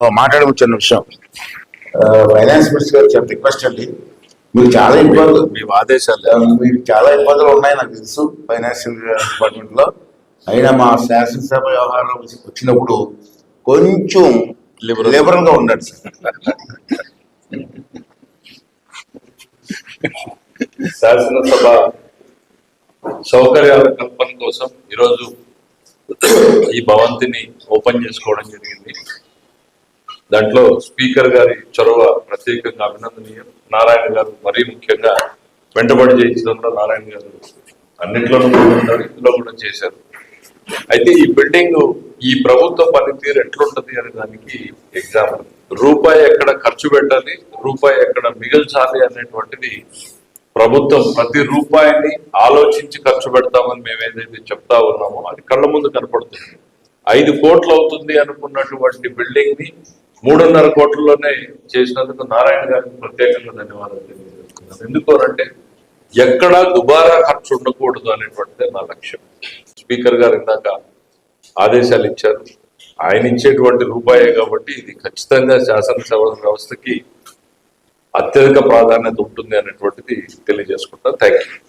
మాట్లాడడం చిన్న విషయం ఫైనాన్స్ మినిస్టర్ గారు చాలా రిక్వెస్ట్ అండి. మీకు చాలా ఇబ్బందులు మీ ఆదేశాలు. మీకు చాలా ఇబ్బందులు ఉన్నాయి నాకు తెలుసు ఫైనాన్షియల్ డిపార్ట్మెంట్లో. అయినా మా శాసనసభ వ్యవహారం వచ్చినప్పుడు కొంచెం. లిబరల్గా ఉండండి సార్. శాసనసభ సౌకర్యాల కల్పన కోసం ఈరోజు ఈ భవంతిని ఓపెన్ చేసుకోవడం జరిగింది. దాంట్లో స్పీకర్ గారి చొరవ ప్రత్యేకంగా అభినందనీయం. నారాయణ గారు మరీ ముఖ్యంగా వెంటబడి చేయించడంలో నారాయణ గారు అన్నింటిలోనూ ఇందులో కూడా చేశారు. అయితే ఈ బిల్డింగ్ ఈ ప్రభుత్వ పనితీరు ఎట్లుంటది అనే దానికి ఎగ్జాంపుల్. రూపాయి ఎక్కడ ఖర్చు పెట్టాలి రూపాయి ఎక్కడ మిగల్చాలి అనేటువంటిది ప్రభుత్వం ప్రతి రూపాయిని ఆలోచించి ఖర్చు పెడతామని మేము ఏదైతే చెప్తా ఉన్నామో అది కళ్ళ ముందు కనపడుతుంది. ఐదు కోట్లు అవుతుంది అనుకున్నటువంటి బిల్డింగ్ని మూడున్నర కోట్లలోనే చేసినందుకు నారాయణ గారికి ప్రత్యేకంగా ధన్యవాదాలు తెలియజేస్తున్నాను ఎందుకోనంటే ఎక్కడా దుబారా ఖర్చు ఉండకూడదు అనేటువంటిదే నా లక్ష్యం. స్పీకర్ గారు ఇందాక ఆదేశాలు ఇచ్చారు. ఆయన ఇచ్చేటువంటి రూపాయే కాబట్టి ఇది ఖచ్చితంగా శాసనసభ వ్యవస్థకి అత్యధిక ప్రాధాన్యత ఉంటుంది అనేటువంటిది తెలియజేసుకుంటా థ్యాంక్ యూ